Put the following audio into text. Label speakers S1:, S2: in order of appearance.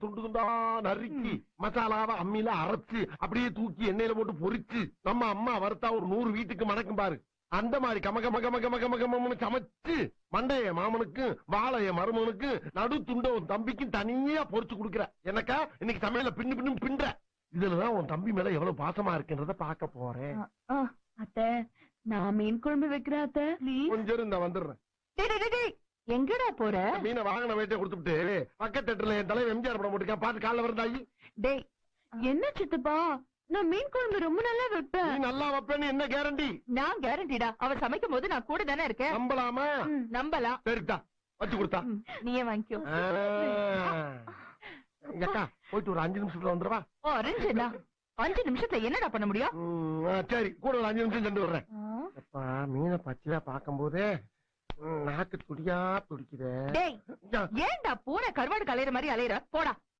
S1: துண்டு துண்டா நறுக்கி மசாலாவை அம்மியில அரைச்சு அப்படியே தூக்கி எண்ணெயில போட்டு பொரிச்சு நம்ம அம்மா வறுத்தா ஒரு நூறு வீட்டுக்கு மணக்கும் பாரு. அந்த மாதிரி கம கம கம கம கம கமன்னு சமைச்சு மண்டைய மாமனுக்கும் வாழைய மருமனுக்கு நடு துண்ட உன் தம்பிக்கும் தனியா பொரிச்சு கொடுக்குற. எனக்கா இன்னைக்கு சமையல பின்னு பின்னு பின்ற. இதுலதான் உன் தம்பி மேல எவ்வளவு பாசமா இருக்குன்றத பார்க்க போறேன்.
S2: அத்த நான் மீன் குழம்பு வைக்கிறேன் அத்த
S1: கொஞ்சம் இந்த வந்துடுறேன்.
S2: எங்கடா போற?
S1: மீனை வாங்கின வேட்டை கொடுத்துட்டு பக்கத்து தேட்டர்ல என் தலைவர் எம்ஜிஆர் படம் போட்டுருக்கேன் பாட்டு காலைல வருதாயி?
S2: டேய் என்ன சித்தப்பா? நான் மீன் குழம்பு ரொம்ப நல்லா
S1: நீ
S2: வைப்பேன்
S1: நல்லா வைப்பேன்னு என்ன கேரண்டி
S2: நான் கேரண்டிடா அவ சமைக்கும் போது நான் கூட தானே இருக்கேன்.
S1: நம்பலாமா?
S2: நம்பலாம்.
S1: சரிதா வச்சு கொடுத்தா.
S2: நீயே வாங்கிக்கோ.
S1: அக்கா போயிட்டு ஒரு அஞ்சு நிமிஷத்துல வந்துருவா
S2: ஓ அரேஞ்சா அஞ்சு நிமிஷத்துல என்னடா பண்ண முடியும்?
S1: சரி கூட ஒரு அஞ்சு நிமிஷம் சென்று வர்றேன் அப்பா மீனை பச்சையா பார்க்கும் போதே நாக்கு துடியா துடிக்குதே.
S2: டேய் ஏன்டா பூனை கருவாடு கலையிற மாதிரி அலையிற? போடா.